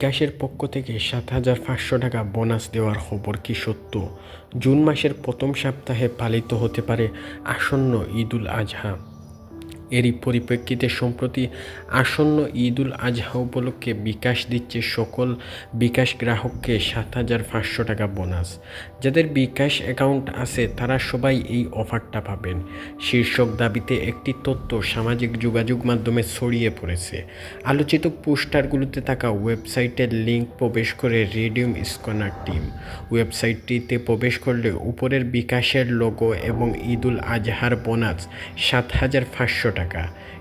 বিকাশের পক্ষ থেকে সাত হাজার পাঁচশো টাকা বোনাস দেওয়ার খবর কি সত্য? জুন মাসের প্রথম সপ্তাহে পালিত হতে পারে আসন্ন ঈদুল আজহা। এরই পরিপ্রেক্ষিতে সম্প্রতি আসন্ন ঈদুল আজহা উপলক্ষে বিকাশ দিচ্ছে সকল বিকাশ গ্রাহককে সাত হাজার পাঁচশো টাকা বোনাস। যাদের বিকাশ অ্যাকাউন্ট আছে, তারা সবাই এই অফারটা পাবেন। শীর্ষক দাবিতে একটি তথ্য সামাজিক যোগাযোগ মাধ্যমে ছড়িয়ে পড়েছে। আলোচিত পোস্টারগুলোতে থাকা ওয়েবসাইটের লিঙ্ক প্রবেশ করে রেডিয়াম স্কনার টিম। ওয়েবসাইটটিতে প্রবেশ করলে উপরের বিকাশের লোগো এবং ঈদুল আজহার বোনাস সাত হাজার পাঁচশো টাকা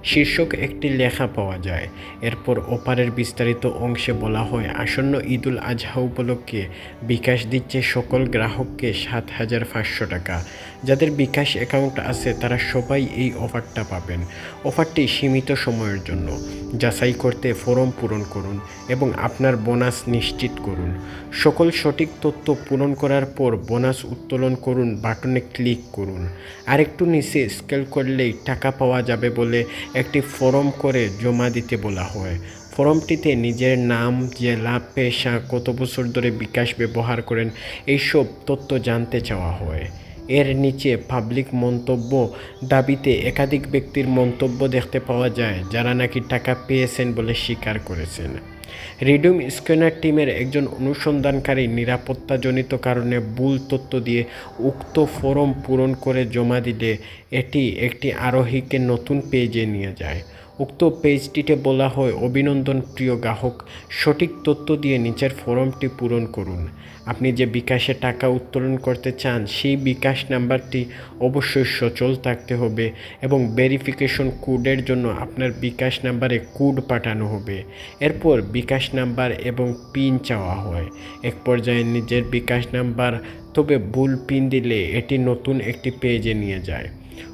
শীর্ষক একটি লেখা পাওয়া যায়। এরপর ওপারের বিস্তারিত অংশে বলা হয়, আসন্ন ঈদুল আজহা উপলক্ষে বিকাশ দিচ্ছে সকল গ্রাহককে সাত হাজার পাঁচশো টাকা। যাদের বিকাশ অ্যাকাউন্ট আছে, তারা সবাই এই অফারটা পাবেন। অফারটি সীমিত সময়ের জন্য। যাচাই করতে ফর্ম পূরণ করুন এবং আপনার বোনাস নিশ্চিত করুন। সকল সঠিক তথ্য পূরণ করার পর বোনাস উত্তোলন করুন বাটনে ক্লিক করুন। আরেকটু নিচে স্কেল করলেই টাকা পাওয়া যাবে বলে একটি ফর্ম করে জমা দিতে বলা হয়। ফর্মটিতে নিজের নাম, জেলা, পেশা, কত বছর ধরে বিকাশ ব্যবহার করেন, এইসব তথ্য জানতে চাওয়া হয়। এর নিচে পাবলিক মন্তব্য দাবিতে একাধিক ব্যক্তির মন্তব্য দেখতে পাওয়া যায়, যারা নাকি টাকা পেয়েছেন বলে স্বীকার করেছেন। রিডিউম স্ক্যানার টিমের একজন অনুসন্ধানকারী নিরাপত্তাজনিত কারণে ভুল তথ্য দিয়ে উক্ত ফর্ম পূরণ করে জমা দিলে এটি একটি আরোহীকে নতুন পেজে নিয়ে যায়। উক্ত পেজটিতে বলা হয়, অভিনন্দন প্রিয় গ্রাহক, সঠিক তথ্য দিয়ে নিচের ফর্মটি পূরণ করুন। আপনি যে বিকাশে টাকা উত্তোলন করতে চান, সেই বিকাশ নাম্বারটি অবশ্যই সচল থাকতে হবে এবং ভেরিফিকেশন কোডের জন্য আপনার বিকাশ নাম্বারে কোড পাঠানো হবে। এরপর বিকাশ নাম্বার এবং পিন চাওয়া হয়। এক পর্যায়ে নিজের বিকাশ নাম্বার, তবে ভুল পিন দিলে এটি নতুন একটি পেজে নিয়ে যায়।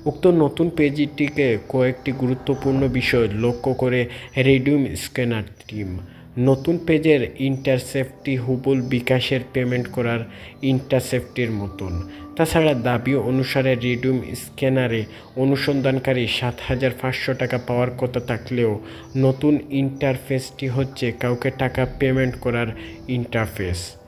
উক্ত নতুন পেজটিকে কয়েকটি গুরুত্বপূর্ণ বিষয় লক্ষ্য করে রেডিউম স্ক্যানার টিম নতুন পেজের ইন্টারসেফটি হুবুল বিকাশের পেমেন্ট করার ইন্টারসেফটির মতন। তাছাড়া দাবি অনুসারে রিডুম স্ক্যানারে অনুসন্ধানকারী সাত হাজার পাঁচশো টাকা পাওয়ার কথা থাকলেও নতুন ইন্টারফেসটি হচ্ছে কাউকে টাকা পেমেন্ট করার ইন্টারফেস।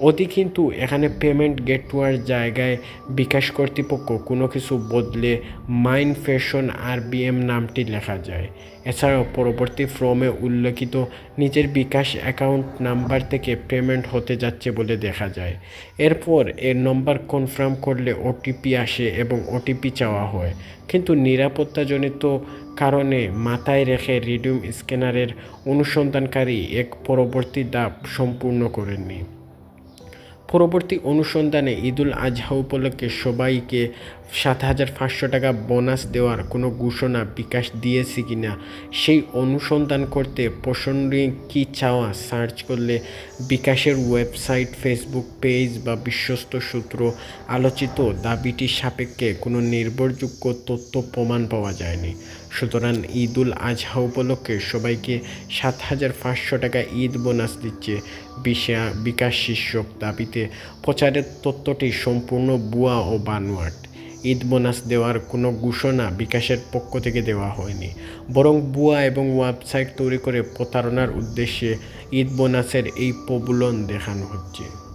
ওদি কিন্তু এখানে পেমেন্ট গেটওয়ার জায়গায় বিকাশ কর্তৃপক্ষ কোনো কিছু বদলে মাইন ফ্যাশন আর বিএম নামটি লেখা যায়। এছাড়াও পরবর্তী ফর্মে উল্লেখিত নিজের বিকাশ অ্যাকাউন্ট নাম্বার থেকে পেমেন্ট হতে যাচ্ছে বলে দেখা যায়। এরপর এর নম্বর কনফার্ম করলে ওটিপি আসে এবং ওটিপি চাওয়া হয়। কিন্তু নিরাপত্তাজনিত কারণে মাথায় রেখে রিডিউম স্ক্যানারের অনুসন্ধানকারী এক পরবর্তী ধাপ সম্পূর্ণ করেননি। পরবর্তী অনুসন্ধানে ঈদুল আজহা উপলক্ষে সবাইকে সাত হাজার পাঁচশো টাকা বোনাস দেওয়ার কোনো ঘোষণা বিকাশ দিয়েছে কি না, সেই অনুসন্ধান করতে পছন্দে কী চাওয়া সার্চ করলে বিকাশের ওয়েবসাইট, ফেসবুক পেজ বা বিশ্বস্ত সূত্র আলোচিত দাবিটি সাপেক্ষে কোনো নির্ভরযোগ্য তথ্য প্রমাণ পাওয়া যায়নি। সুতরাং ঈদুল আজহা উপলক্ষে সবাইকে সাত হাজার পাঁচশো টাকা ঈদ বোনাস দিচ্ছে বিশা বিকাশ শীর্ষক দাবিতে প্রচারের তথ্যটি সম্পূর্ণ বুয়া ও বানোয়াট। ঈদ বোনাস দেওয়ার কোনো ঘোষণা বিকাশের পক্ষ থেকে দেওয়া হয়নি। বরং বুয়া এবং ওয়েবসাইট তৈরি করে প্রতারণার উদ্দেশ্যে ঈদ বোনাসের এই প্রবলন দেখানো হচ্ছে।